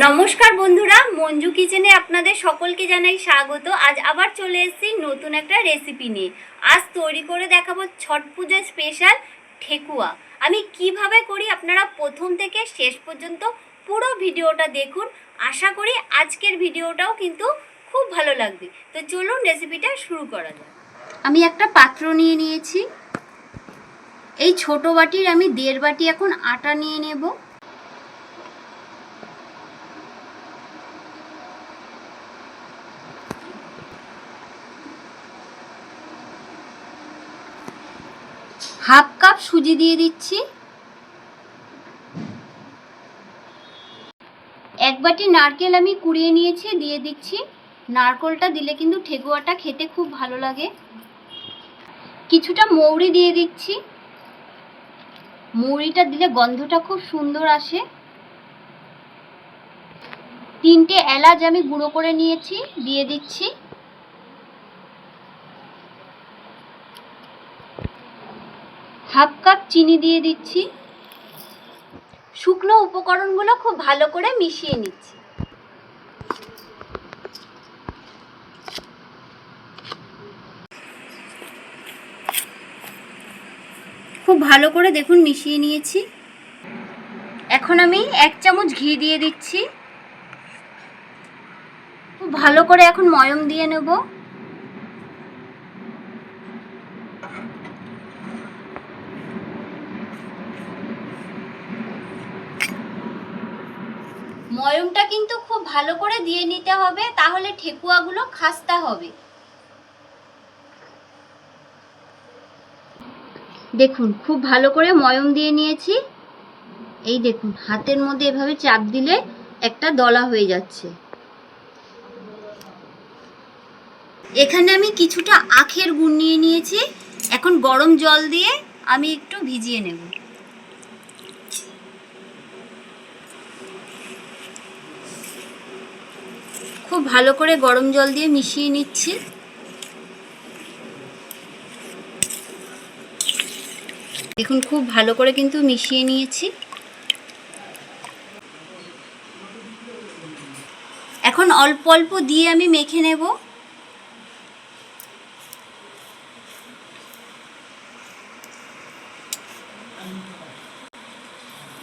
নমস্কার বন্ধুরা, মঞ্জু কিচেনে আপনাদের সকলকে জানাই স্বাগত। আজ আবার চলে এসেছি নতুন একটা রেসিপি নিয়ে। আজ তৈরি করে দেখাবো ছট পুজোর স্পেশাল ঠেকুয়া। আমি কীভাবে করি আপনারা প্রথম থেকে শেষ পর্যন্ত পুরো ভিডিওটা দেখুন। আশা করি আজকের ভিডিওটাও কিন্তু খুব ভালো লাগবে। তো চলুন রেসিপিটা শুরু করা যাক। আমি একটা পাত্র নিয়ে নিয়েছি। এই ছোট বাটির আমি দেড় বাটি এখন আটা নিয়ে নেব। হাফ কাপ সুজি দিয়ে দিচ্ছি। এক বাটি নারকেল আমি কুড়িয়ে নিয়েছি, দিয়ে দিচ্ছি। নারকেলটা দিলে কিন্তু ঠেকুয়াটা খেতে খুব ভালো লাগে। কিছুটা মৌরি দিয়ে দিচ্ছি। মৌরিটা দিলে গন্ধটা খুব সুন্দর আসে। তিনটে এলাচ আমি গুঁড়ো করে নিয়েছি, দিয়ে দিচ্ছি। হাফ কাপ চিনি দিয়ে দিচ্ছি। শুকনো উপকরণগুলো খুব ভালো করে মিশিয়ে নিচ্ছি। খুব ভালো করে দেখুন মিশিয়ে নিয়েছি। এখন আমি এক চামচ ঘি দিয়ে দিচ্ছি। খুব ভালো করে এখন ময়ম দিয়ে নেব। কিন্তু খুব ভালো করে দিয়ে নিতে হবে, তাহলে ঠেকুয়াগুলো খাস্তা হবে। দেখুন, খুব ভালো করে ময়ম দিয়ে নিয়েছি। এই দেখুন, হাতের মধ্যে এভাবে চাপ দিলে একটা দলা হয়ে যাচ্ছে। এখানে আমি কিছুটা আখের গুড় নিয়ে নিয়েছি। এখন গরম জল দিয়ে আমি একটু ভিজিয়ে নেব। ভালো করে গরম জল দিয়ে মিশিয়ে নিচ্ছি। দেখুন, খুব ভালো করে কিন্তু মিশিয়ে নিয়েছি। এখন অল্প অল্প দিয়ে আমি মেখে নেব।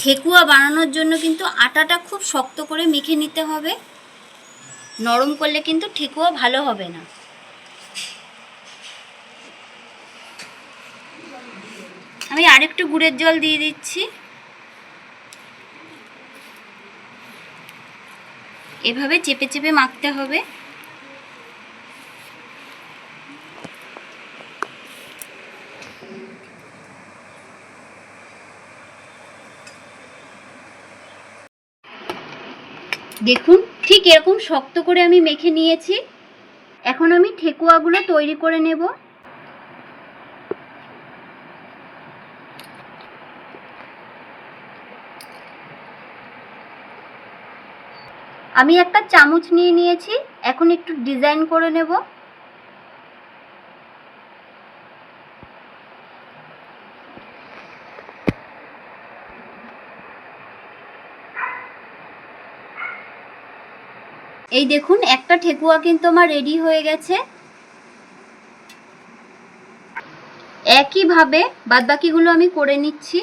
ঠেকুয়া বানানোর জন্য কিন্তু আটাটা খুব শক্ত করে মেখে নিতে হবে। নরম করলে কিন্তু ঠেকুয়া ভালো হবে না। আমি আরেকটু গুড়ের জল দিয়ে দিচ্ছি। এভাবে চেপে চেপে মাখতে হবে। দেখুন ঠিক এরকম শক্ত করে আমি মেখে নিয়েছি। এখন আমি ঠেকুয়াগুলো তৈরি করে নেব। আমি একটা চামচ নিয়ে নিয়েছি। এখন একটু ডিজাইন করে নেব। এই দেখুন একটা ঠেকুয়া কিন্তু আমার রেডি হয়ে গেছে। একইভাবে বাদবাকিগুলো আমি করে নিচ্ছি।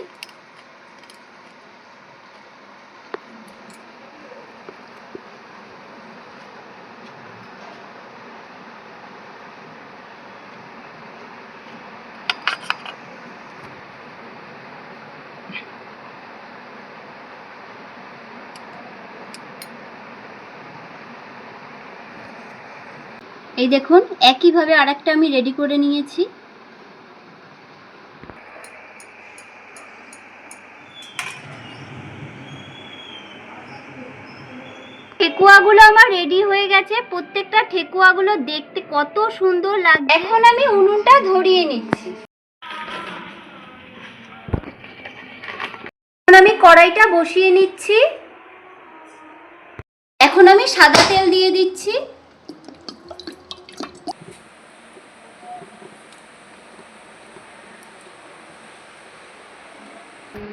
এই দেখুন, একইভাবে আরেকটা আমি রেডি করে নিয়েছি। ঠেকুয়াগুলো আমার রেডি হয়ে গেছে। প্রত্যেকটা ঠেকুয়াগুলো দেখতে কত সুন্দর লাগছে। এখন আমি উনুনটা ধরিয়ে নিচ্ছি। আমি কড়াইটা বসিয়ে নিচ্ছি। এখন আমি সাদা তেল দিয়ে দিচ্ছি।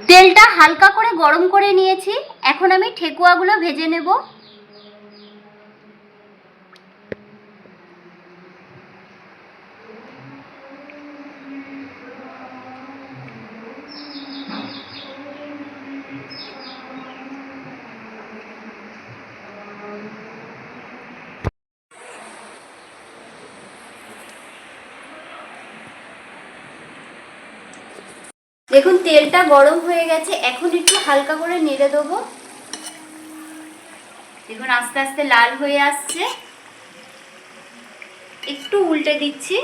তেলটা হালকা করে গরম করে নিয়েছি। এখন আমি ঠেকুয়াগুলো ভেজে নেব। দেখুন, তেলটা গরম হয়ে গেছে। এখন একটু হালকা করে নেড়ে দেবো। দেখুন, আস্তে আস্তে লাল হয়ে আসছে। একটু উল্টে দিচ্ছি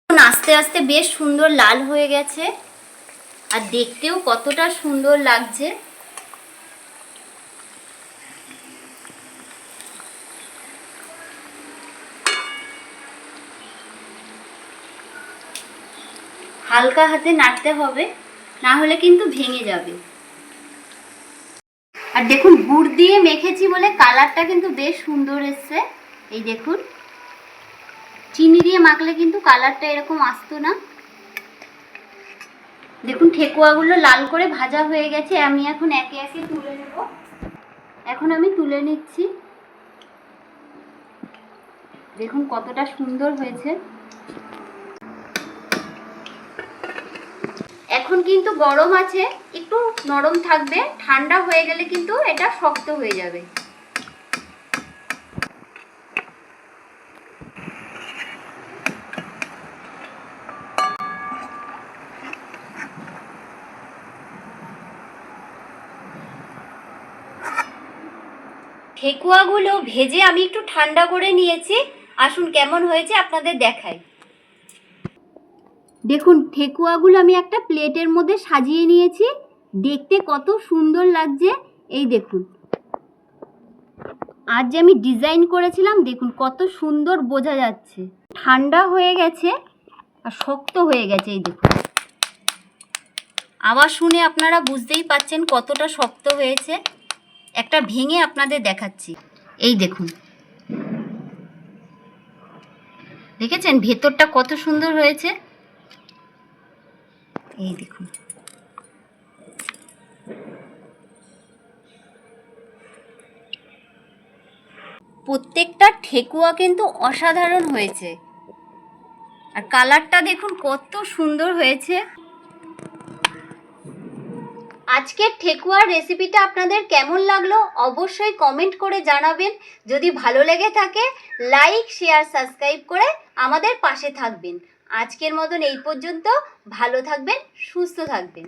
দেখুন আস্তে আস্তে বেশ সুন্দর লাল হয়ে গেছে। আর দেখতেও কতটা সুন্দর লাগছে। হালকা হাতে নাড়তে হবে, না হলে কিন্তু ভেঙে যাবে। আর দেখুন, গুড় দিয়ে মেখেছি বলে কালারটা কিন্তু বেশ সুন্দর এসছে। এই দেখুন। চিনি দিয়ে মাখলে কিন্তু কালারটা এরকম আসতো না। দেখুন, ঠেকুয়াগুলো লাল করে ভাজা হয়ে গেছে। আমি এখন একে একে তুলে নেব। এখন আমি তুলে নিচ্ছি। দেখুন, কতটা সুন্দর হয়েছে। এখন কিন্তু গরম আছে। একটু নরম থাকবে। ঠান্ডা হয়ে গেলে কিন্তু এটা শক্ত হয়ে যাবে। ঠেকুয়াগুলো ভেজে আমি একটু ঠান্ডা করে নিয়েছি। আসুন, কেমন হয়েছে আপনাদের দেখাই। দেখুন ঠেকুয়াগুলো আমি একটা প্লেটের মধ্যে সাজিয়ে নিয়েছি। দেখতে কত সুন্দর লাগছে। এই দেখুন। আজ যে আমি ডিজাইন করেছিলাম, দেখুন কত সুন্দর বোঝা যাচ্ছে। ঠান্ডা হয়ে গেছে আর শক্ত হয়ে গেছে, এই দেখুন। আবার শুনে আপনারা বুঝতেই পাচ্ছেন কতটা শক্ত হয়েছে। একটা ভেঙে আপনাদের দেখাচ্ছি। এই দেখুন। দেখেছেন? ভেতরটা কত সুন্দর হয়েছে? এই দেখুন। প্রত্যেকটা ঠেকুয়া কিন্তু অসাধারণ হয়েছে। আর কালারটা দেখুন কত সুন্দর হয়েছে। আজকের ঠেকুয়ার রেসিপিটা আপনাদের কেমন লাগল অবশ্যই কমেন্ট করে জানাবেন। যদি ভালো লেগে থাকে লাইক শেয়ার সাবস্ক্রাইব করে আমাদের পাশে থাকবেন। আজকের মতন এই পর্যন্ত, ভালো থাকবেন, সুস্থ থাকবেন।